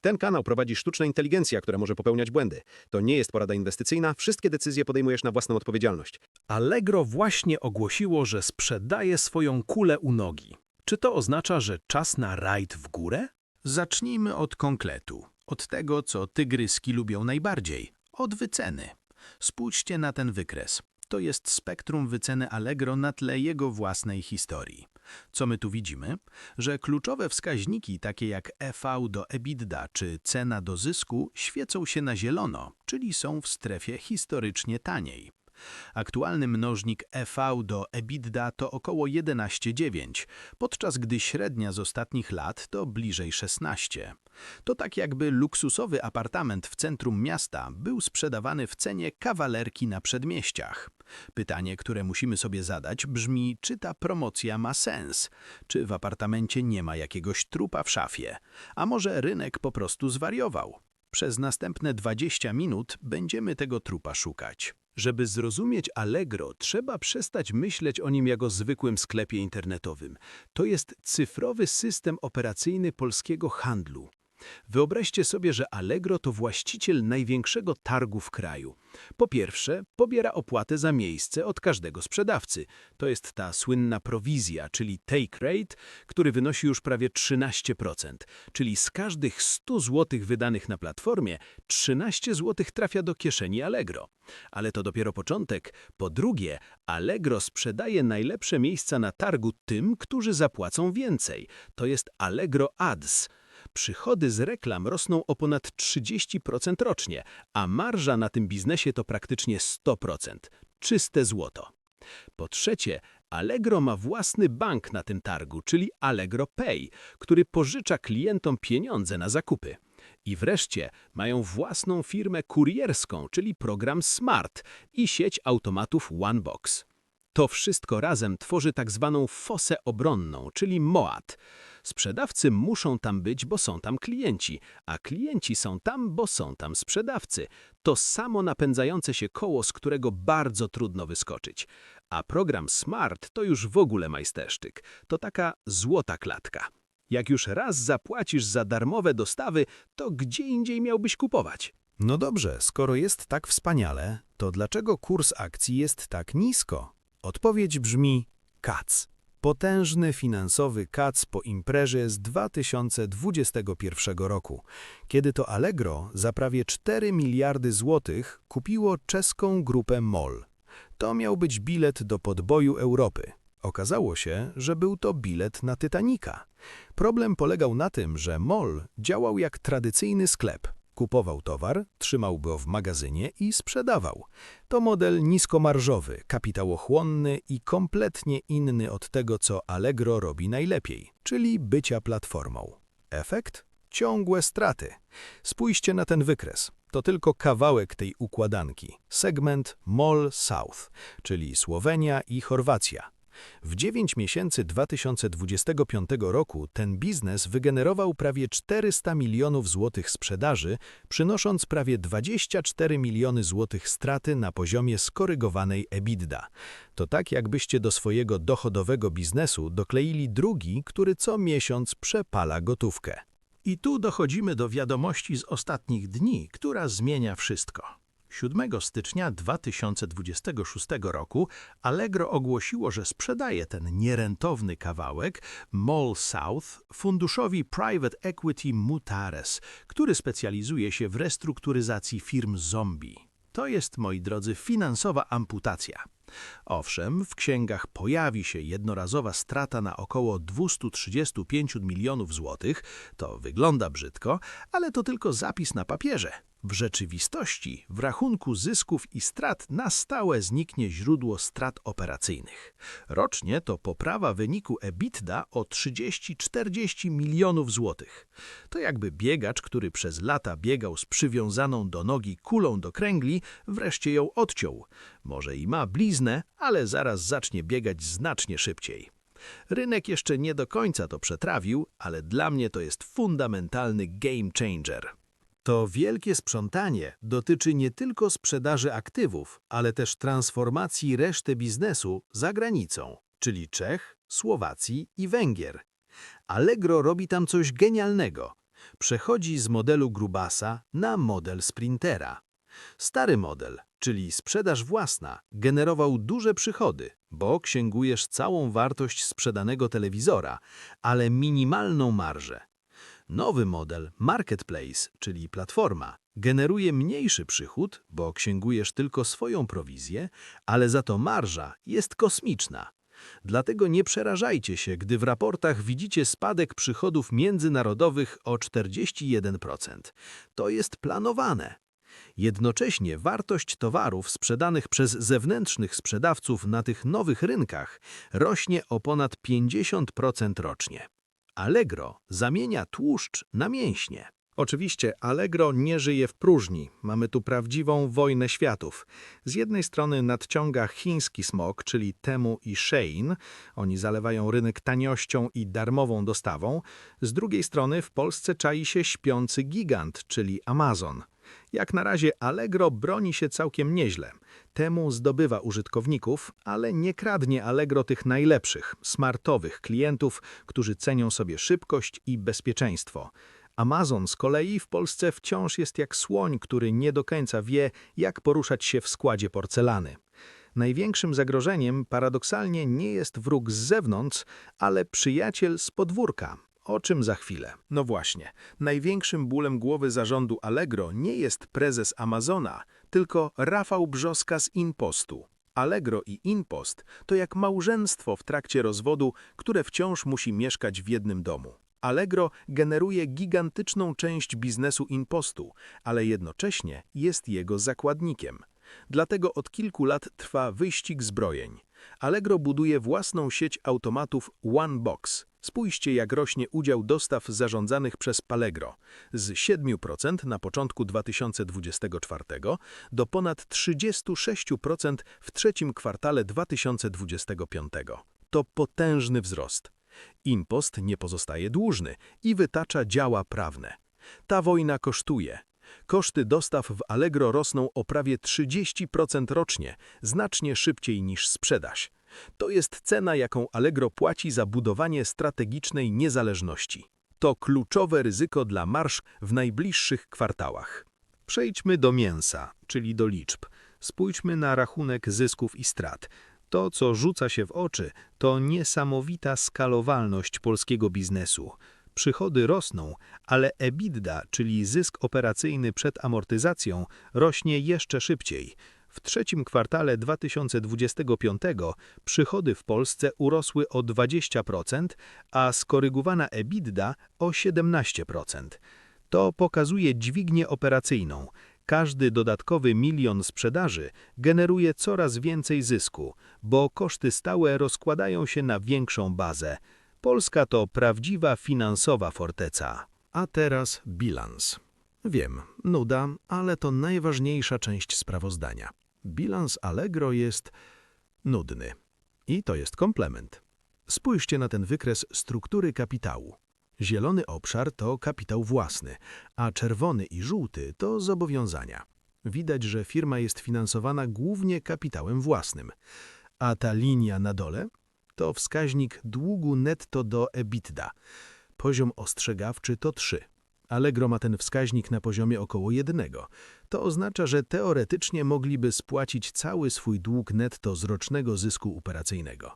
Ten kanał prowadzi sztuczna inteligencja, która może popełniać błędy. To nie jest porada inwestycyjna, wszystkie decyzje podejmujesz na własną odpowiedzialność. Allegro właśnie ogłosiło, że sprzedaje swoją kulę u nogi. Czy to oznacza, że czas na rajd w górę? Zacznijmy od konkretu, od tego, co tygryski lubią najbardziej, od wyceny. Spójrzcie na ten wykres. To jest spektrum wyceny Allegro na tle jego własnej historii. Co my tu widzimy? Że kluczowe wskaźniki, takie jak EV do EBITDA czy cena do zysku, świecą się na zielono, czyli są w strefie historycznie taniej. Aktualny mnożnik EV do EBITDA to około 11,9, podczas gdy średnia z ostatnich lat to bliżej 16. To tak jakby luksusowy apartament w centrum miasta był sprzedawany w cenie kawalerki na przedmieściach. Pytanie, które musimy sobie zadać brzmi, czy ta promocja ma sens? Czy w apartamencie nie ma jakiegoś trupa w szafie? A może rynek po prostu zwariował? Przez następne 20 minut będziemy tego trupa szukać. Żeby zrozumieć Allegro, trzeba przestać myśleć o nim jako zwykłym sklepie internetowym. To jest cyfrowy system operacyjny polskiego handlu. Wyobraźcie sobie, że Allegro to właściciel największego targu w kraju. Po pierwsze, pobiera opłatę za miejsce od każdego sprzedawcy. To jest ta słynna prowizja, czyli take rate, który wynosi już prawie 13%. Czyli z każdych 100 zł wydanych na platformie, 13 zł trafia do kieszeni Allegro. Ale to dopiero początek. Po drugie, Allegro sprzedaje najlepsze miejsca na targu tym, którzy zapłacą więcej. To jest Allegro Ads. Przychody z reklam rosną o ponad 30% rocznie, a marża na tym biznesie to praktycznie 100%. Czyste złoto. Po trzecie, Allegro ma własny bank na tym targu, czyli Allegro Pay, który pożycza klientom pieniądze na zakupy. I wreszcie mają własną firmę kurierską, czyli program Smart i sieć automatów OneBox. To wszystko razem tworzy tak zwaną fosę obronną, czyli MOAT. Sprzedawcy muszą tam być, bo są tam klienci, a klienci są tam, bo są tam sprzedawcy. To samo napędzające się koło, z którego bardzo trudno wyskoczyć. A program Smart to już w ogóle majstersztyk. To taka złota klatka. Jak już raz zapłacisz za darmowe dostawy, to gdzie indziej miałbyś kupować? No dobrze, skoro jest tak wspaniale, to dlaczego kurs akcji jest tak nisko? Odpowiedź brzmi kac. Potężny finansowy kac po imprezie z 2021 roku, kiedy to Allegro za prawie 4 miliardy złotych kupiło czeską grupę MOL. To miał być bilet do podboju Europy. Okazało się, że był to bilet na Titanica. Problem polegał na tym, że MOL działał jak tradycyjny sklep – Kupował towar, trzymał go w magazynie i sprzedawał. To model niskomarżowy, kapitałochłonny i kompletnie inny od tego, co Allegro robi najlepiej, czyli bycia platformą. Efekt? Ciągłe straty. Spójrzcie na ten wykres. To tylko kawałek tej układanki. Segment Mall South, czyli Słowenia i Chorwacja. W 9 miesięcy 2025 roku ten biznes wygenerował prawie 400 milionów złotych sprzedaży, przynosząc prawie 24 miliony złotych straty na poziomie skorygowanej EBITDA. To tak jakbyście do swojego dochodowego biznesu dokleili drugi, który co miesiąc przepala gotówkę. I tu dochodzimy do wiadomości z ostatnich dni, która zmienia wszystko. 7 stycznia 2026 roku Allegro ogłosiło, że sprzedaje ten nierentowny kawałek Mall South funduszowi Private Equity Mutares, który specjalizuje się w restrukturyzacji firm zombie. To jest, moi drodzy, finansowa amputacja. Owszem, w księgach pojawi się jednorazowa strata na około 235 milionów złotych, to wygląda brzydko, ale to tylko zapis na papierze. W rzeczywistości w rachunku zysków i strat na stałe zniknie źródło strat operacyjnych. Rocznie to poprawa wyniku EBITDA o 30-40 milionów złotych. To jakby biegacz, który przez lata biegał z przywiązaną do nogi kulą do kręgli, wreszcie ją odciął. Może i ma bliznę, ale zaraz zacznie biegać znacznie szybciej. Rynek jeszcze nie do końca to przetrawił, ale dla mnie to jest fundamentalny game changer. To wielkie sprzątanie dotyczy nie tylko sprzedaży aktywów, ale też transformacji reszty biznesu za granicą, czyli Czech, Słowacji i Węgier. Allegro robi tam coś genialnego. Przechodzi z modelu grubasa na model sprintera. Stary model, czyli sprzedaż własna, generował duże przychody, bo księgujesz całą wartość sprzedanego telewizora, ale minimalną marżę. Nowy model Marketplace, czyli platforma, generuje mniejszy przychód, bo księgujesz tylko swoją prowizję, ale za to marża jest kosmiczna. Dlatego nie przerażajcie się, gdy w raportach widzicie spadek przychodów międzynarodowych o 41%. To jest planowane. Jednocześnie wartość towarów sprzedanych przez zewnętrznych sprzedawców na tych nowych rynkach rośnie o ponad 50% rocznie. Allegro zamienia tłuszcz na mięśnie. Oczywiście Allegro nie żyje w próżni. Mamy tu prawdziwą wojnę światów. Z jednej strony nadciąga chiński smog, czyli Temu i Shein. Oni zalewają rynek taniością i darmową dostawą. Z drugiej strony w Polsce czai się śpiący gigant, czyli Amazon. Jak na razie Allegro broni się całkiem nieźle. Temu zdobywa użytkowników, ale nie kradnie Allegro tych najlepszych, smartowych klientów, którzy cenią sobie szybkość i bezpieczeństwo. Amazon z kolei w Polsce wciąż jest jak słoń, który nie do końca wie, jak poruszać się w składzie porcelany. Największym zagrożeniem paradoksalnie nie jest wróg z zewnątrz, ale przyjaciel z podwórka. O czym za chwilę? No właśnie, największym bólem głowy zarządu Allegro nie jest prezes Amazona, tylko Rafał Brzoska z Inpostu. Allegro i Inpost to jak małżeństwo w trakcie rozwodu, które wciąż musi mieszkać w jednym domu. Allegro generuje gigantyczną część biznesu Inpostu, ale jednocześnie jest jego zakładnikiem. Dlatego od kilku lat trwa wyścig zbrojeń. Allegro buduje własną sieć automatów One Box. Spójrzcie, jak rośnie udział dostaw zarządzanych przez Palegro z 7% na początku 2024 do ponad 36% w trzecim kwartale 2025. To potężny wzrost. Impost nie pozostaje dłużny i wytacza działa prawne. Ta wojna kosztuje. Koszty dostaw w Allegro rosną o prawie 30% rocznie, znacznie szybciej niż sprzedaż. To jest cena, jaką Allegro płaci za budowanie strategicznej niezależności. To kluczowe ryzyko dla marsz w najbliższych kwartałach. Przejdźmy do mięsa, czyli do liczb. Spójrzmy na rachunek zysków i strat. To, co rzuca się w oczy, to niesamowita skalowalność polskiego biznesu. Przychody rosną, ale EBITDA, czyli zysk operacyjny przed amortyzacją, rośnie jeszcze szybciej. W trzecim kwartale 2025 przychody w Polsce urosły o 20%, a skorygowana EBITDA o 17%. To pokazuje dźwignię operacyjną. Każdy dodatkowy milion sprzedaży generuje coraz więcej zysku, bo koszty stałe rozkładają się na większą bazę. Polska to prawdziwa finansowa forteca. A teraz bilans. Wiem, nuda, ale to najważniejsza część sprawozdania. Bilans Allegro jest nudny. I to jest komplement. Spójrzcie na ten wykres struktury kapitału. Zielony obszar to kapitał własny, a czerwony i żółty to zobowiązania. Widać, że firma jest finansowana głównie kapitałem własnym. A ta linia na dole to wskaźnik długu netto do EBITDA. Poziom ostrzegawczy to 3. Allegro ma ten wskaźnik na poziomie około 1. To oznacza, że teoretycznie mogliby spłacić cały swój dług netto z rocznego zysku operacyjnego.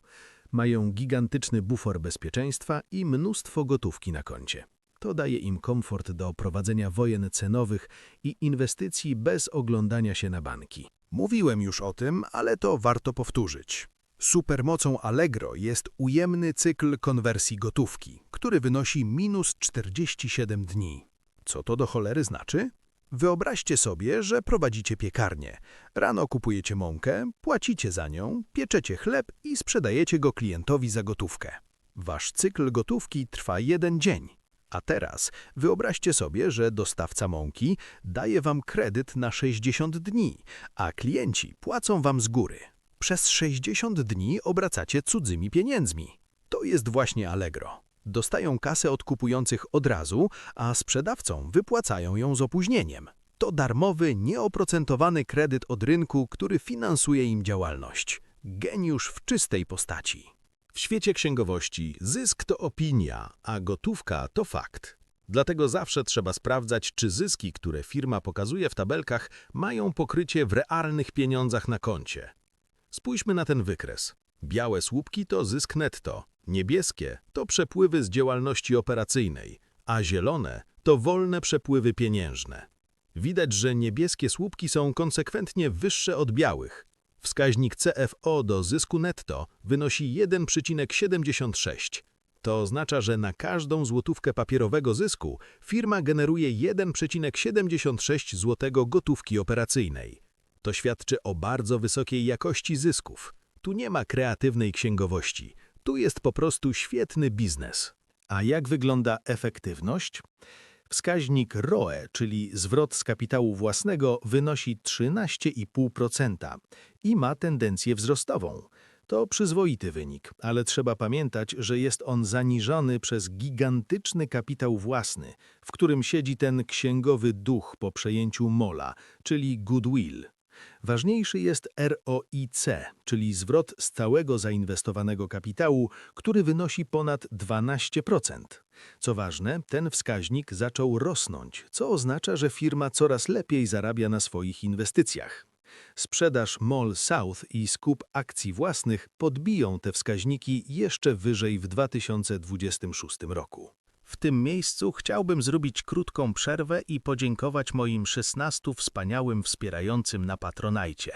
Mają gigantyczny bufor bezpieczeństwa i mnóstwo gotówki na koncie. To daje im komfort do prowadzenia wojen cenowych i inwestycji bez oglądania się na banki. Mówiłem już o tym, ale to warto powtórzyć. Supermocą Allegro jest ujemny cykl konwersji gotówki, który wynosi minus 47 dni. Co to do cholery znaczy? Wyobraźcie sobie, że prowadzicie piekarnię. Rano kupujecie mąkę, płacicie za nią, pieczecie chleb i sprzedajecie go klientowi za gotówkę. Wasz cykl gotówki trwa jeden dzień. A teraz wyobraźcie sobie, że dostawca mąki daje wam kredyt na 60 dni, a klienci płacą wam z góry. Przez 60 dni obracacie cudzymi pieniędzmi. To jest właśnie Allegro. Dostają kasę od kupujących od razu, a sprzedawcom wypłacają ją z opóźnieniem. To darmowy, nieoprocentowany kredyt od rynku, który finansuje im działalność. Geniusz w czystej postaci. W świecie księgowości zysk to opinia, a gotówka to fakt. Dlatego zawsze trzeba sprawdzać, czy zyski, które firma pokazuje w tabelkach, mają pokrycie w realnych pieniądzach na koncie. Spójrzmy na ten wykres. Białe słupki to zysk netto, niebieskie to przepływy z działalności operacyjnej, a zielone to wolne przepływy pieniężne. Widać, że niebieskie słupki są konsekwentnie wyższe od białych. Wskaźnik CFO do zysku netto wynosi 1,76. To oznacza, że na każdą złotówkę papierowego zysku firma generuje 1,76 zł gotówki operacyjnej. To świadczy o bardzo wysokiej jakości zysków. Tu nie ma kreatywnej księgowości. Tu jest po prostu świetny biznes. A jak wygląda efektywność? Wskaźnik ROE, czyli zwrot z kapitału własnego, wynosi 13,5% i ma tendencję wzrostową. To przyzwoity wynik, ale trzeba pamiętać, że jest on zaniżony przez gigantyczny kapitał własny, w którym siedzi ten księgowy duch po przejęciu mola, czyli goodwill. Ważniejszy jest ROIC, czyli zwrot całego zainwestowanego kapitału, który wynosi ponad 12%. Co ważne, ten wskaźnik zaczął rosnąć, co oznacza, że firma coraz lepiej zarabia na swoich inwestycjach. Sprzedaż Mall South i skup akcji własnych podbiją te wskaźniki jeszcze wyżej w 2026 roku. W tym miejscu chciałbym zrobić krótką przerwę i podziękować moim 16 wspaniałym wspierającym na Patronajcie.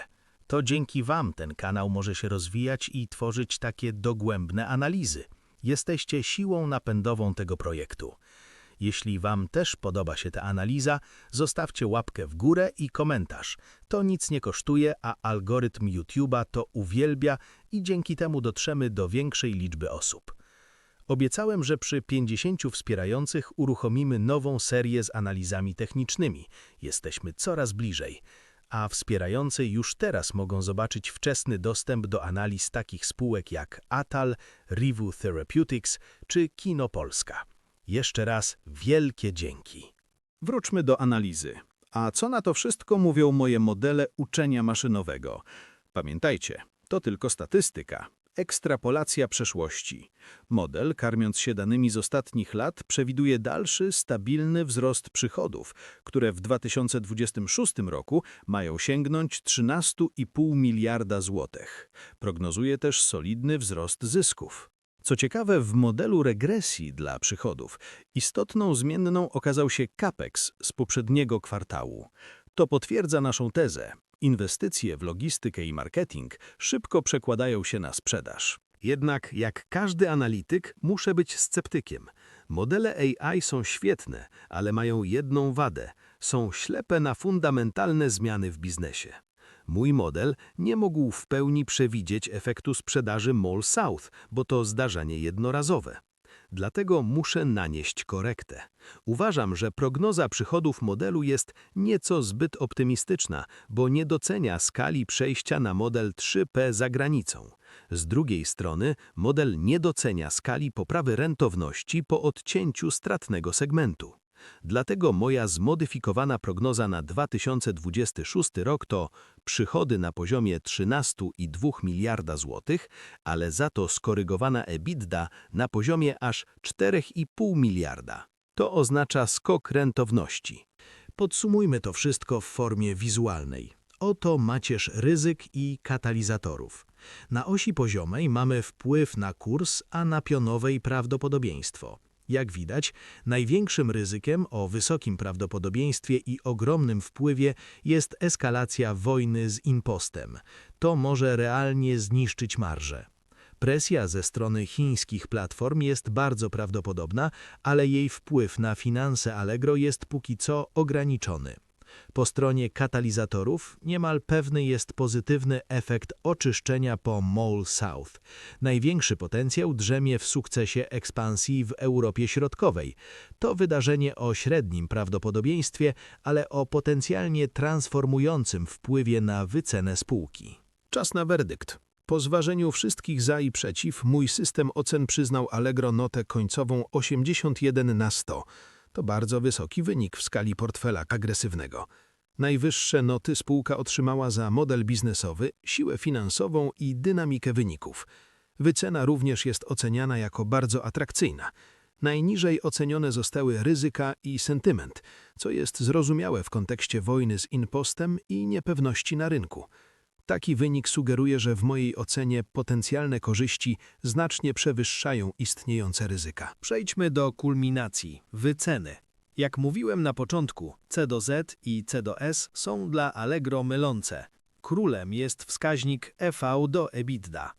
To dzięki Wam ten kanał może się rozwijać i tworzyć takie dogłębne analizy. Jesteście siłą napędową tego projektu. Jeśli Wam też podoba się ta analiza, zostawcie łapkę w górę i komentarz. To nic nie kosztuje, a algorytm YouTube'a to uwielbia i dzięki temu dotrzemy do większej liczby osób. Obiecałem, że przy 50 wspierających uruchomimy nową serię z analizami technicznymi. Jesteśmy coraz bliżej. A wspierający już teraz mogą zobaczyć wczesny dostęp do analiz takich spółek jak Atal, Rivu Therapeutics czy Kino Polska. Jeszcze raz wielkie dzięki. Wróćmy do analizy. A co na to wszystko mówią moje modele uczenia maszynowego? Pamiętajcie, to tylko statystyka. Ekstrapolacja przeszłości. Model, karmiąc się danymi z ostatnich lat, przewiduje dalszy, stabilny wzrost przychodów, które w 2026 roku mają sięgnąć 13,5 miliarda złotych. Prognozuje też solidny wzrost zysków. Co ciekawe, w modelu regresji dla przychodów istotną zmienną okazał się capex z poprzedniego kwartału. To potwierdza naszą tezę. Inwestycje w logistykę i marketing szybko przekładają się na sprzedaż. Jednak, jak każdy analityk, muszę być sceptykiem. Modele AI są świetne, ale mają jedną wadę. Są ślepe na fundamentalne zmiany w biznesie. Mój model nie mógł w pełni przewidzieć efektu sprzedaży Mall South, bo to zdarzenie jednorazowe. Dlatego muszę nanieść korektę. Uważam, że prognoza przychodów modelu jest nieco zbyt optymistyczna, bo nie docenia skali przejścia na model 3P za granicą. Z drugiej strony model nie docenia skali poprawy rentowności po odcięciu stratnego segmentu. Dlatego moja zmodyfikowana prognoza na 2026 rok to przychody na poziomie 13,2 miliarda złotych, ale za to skorygowana EBITDA na poziomie aż 4,5 miliarda. To oznacza skok rentowności. Podsumujmy to wszystko w formie wizualnej. Oto macierz ryzyk i katalizatorów. Na osi poziomej mamy wpływ na kurs, a na pionowej prawdopodobieństwo. Jak widać, największym ryzykiem o wysokim prawdopodobieństwie i ogromnym wpływie jest eskalacja wojny z impostem. To może realnie zniszczyć marżę. Presja ze strony chińskich platform jest bardzo prawdopodobna, ale jej wpływ na finanse Allegro jest póki co ograniczony. Po stronie katalizatorów niemal pewny jest pozytywny efekt oczyszczenia po Mall South. Największy potencjał drzemie w sukcesie ekspansji w Europie Środkowej. To wydarzenie o średnim prawdopodobieństwie, ale o potencjalnie transformującym wpływie na wycenę spółki. Czas na werdykt. Po zważeniu wszystkich za i przeciw, mój system ocen przyznał Allegro notę końcową 81 na 100. To bardzo wysoki wynik w skali portfela agresywnego. Najwyższe noty spółka otrzymała za model biznesowy, siłę finansową i dynamikę wyników. Wycena również jest oceniana jako bardzo atrakcyjna. Najniżej ocenione zostały ryzyka i sentyment, co jest zrozumiałe w kontekście wojny z impostem i niepewności na rynku. Taki wynik sugeruje, że w mojej ocenie potencjalne korzyści znacznie przewyższają istniejące ryzyka. Przejdźmy do kulminacji, wyceny. Jak mówiłem na początku, C do Z i C do S są dla Allegro mylące. Królem jest wskaźnik EV do EBITDA.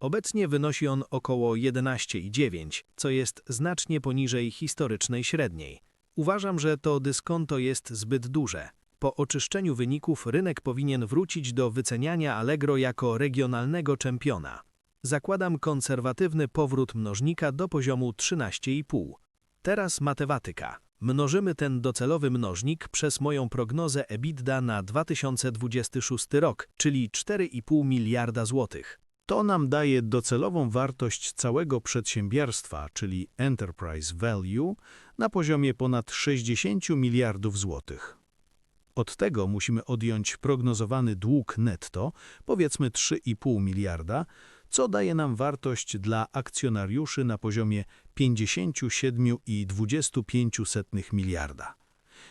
Obecnie wynosi on około 11,9, co jest znacznie poniżej historycznej średniej. Uważam, że to dyskonto jest zbyt duże. Po oczyszczeniu wyników rynek powinien wrócić do wyceniania Allegro jako regionalnego czempiona. Zakładam konserwatywny powrót mnożnika do poziomu 13,5. Teraz matematyka. Mnożymy ten docelowy mnożnik przez moją prognozę EBITDA na 2026 rok, czyli 4,5 miliarda złotych. To nam daje docelową wartość całego przedsiębiorstwa, czyli enterprise value, na poziomie ponad 60 miliardów złotych. Od tego musimy odjąć prognozowany dług netto, powiedzmy 3,5 miliarda, co daje nam wartość dla akcjonariuszy na poziomie 57,25 miliarda.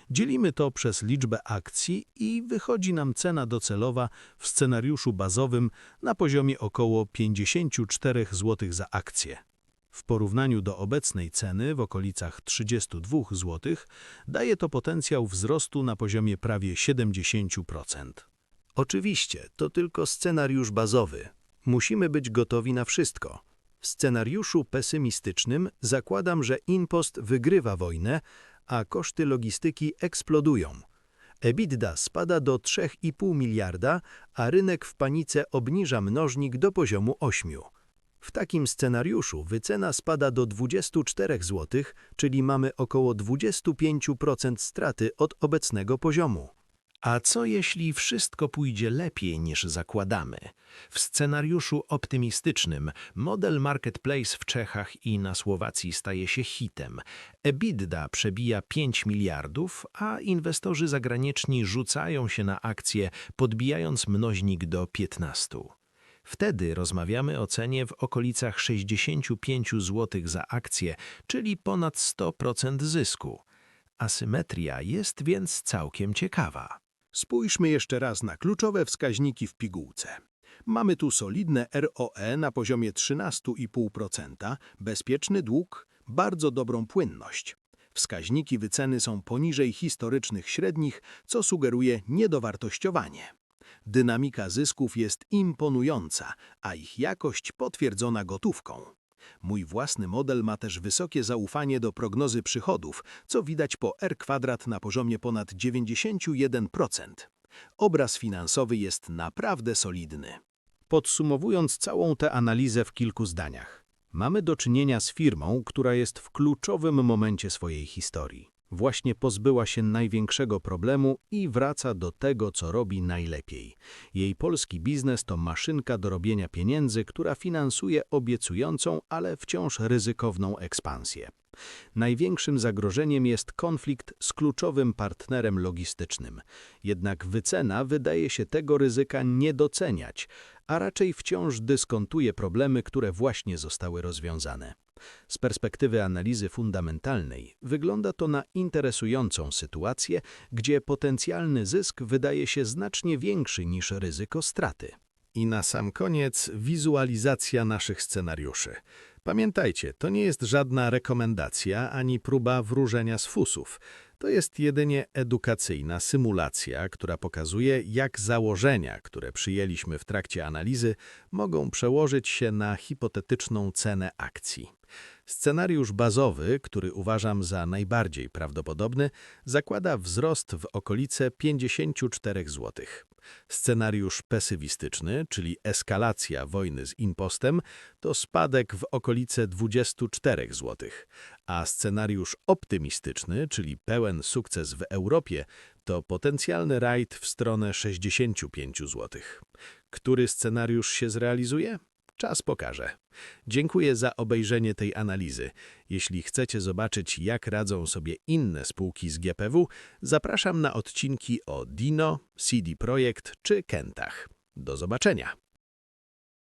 Dzielimy to przez liczbę akcji i wychodzi nam cena docelowa w scenariuszu bazowym na poziomie około 54 zł za akcję. W porównaniu do obecnej ceny w okolicach 32 zł daje to potencjał wzrostu na poziomie prawie 70%. Oczywiście, to tylko scenariusz bazowy. Musimy być gotowi na wszystko. W scenariuszu pesymistycznym zakładam, że impost wygrywa wojnę, a koszty logistyki eksplodują. EBITDA spada do 3,5 miliarda, a rynek w panice obniża mnożnik do poziomu 8. W takim scenariuszu wycena spada do 24 zł, czyli mamy około 25% straty od obecnego poziomu. A co jeśli wszystko pójdzie lepiej niż zakładamy? W scenariuszu optymistycznym model Marketplace w Czechach i na Słowacji staje się hitem. EBITDA przebija 5 miliardów, a inwestorzy zagraniczni rzucają się na akcje, podbijając mnożnik do 15. Wtedy rozmawiamy o cenie w okolicach 65 zł za akcję, czyli ponad 100% zysku. Asymetria jest więc całkiem ciekawa. Spójrzmy jeszcze raz na kluczowe wskaźniki w pigułce. Mamy tu solidne ROE na poziomie 13,5%, bezpieczny dług, bardzo dobrą płynność. Wskaźniki wyceny są poniżej historycznych średnich, co sugeruje niedowartościowanie. Dynamika zysków jest imponująca, a ich jakość potwierdzona gotówką. Mój własny model ma też wysokie zaufanie do prognozy przychodów, co widać po R kwadrat na poziomie ponad 91%. Obraz finansowy jest naprawdę solidny. Podsumowując całą tę analizę w kilku zdaniach, mamy do czynienia z firmą, która jest w kluczowym momencie swojej historii. Właśnie pozbyła się największego problemu i wraca do tego, co robi najlepiej. Jej polski biznes to maszynka do robienia pieniędzy, która finansuje obiecującą, ale wciąż ryzykowną ekspansję. Największym zagrożeniem jest konflikt z kluczowym partnerem logistycznym. Jednak wycena wydaje się tego ryzyka nie doceniać, a raczej wciąż dyskontuje problemy, które właśnie zostały rozwiązane. Z perspektywy analizy fundamentalnej wygląda to na interesującą sytuację, gdzie potencjalny zysk wydaje się znacznie większy niż ryzyko straty. I na sam koniec wizualizacja naszych scenariuszy. Pamiętajcie, to nie jest żadna rekomendacja ani próba wróżenia z fusów. To jest jedynie edukacyjna symulacja, która pokazuje, jak założenia, które przyjęliśmy w trakcie analizy, mogą przełożyć się na hipotetyczną cenę akcji. Scenariusz bazowy, który uważam za najbardziej prawdopodobny, zakłada wzrost w okolice 54 zł. Scenariusz pesymistyczny, czyli eskalacja wojny z impostem, to spadek w okolice 24 zł, a scenariusz optymistyczny, czyli pełen sukces w Europie, to potencjalny rajd w stronę 65 zł. Który scenariusz się zrealizuje? Czas pokaże. Dziękuję za obejrzenie tej analizy. Jeśli chcecie zobaczyć, jak radzą sobie inne spółki z GPW, zapraszam na odcinki o Dino, CD Projekt czy Kentach. Do zobaczenia.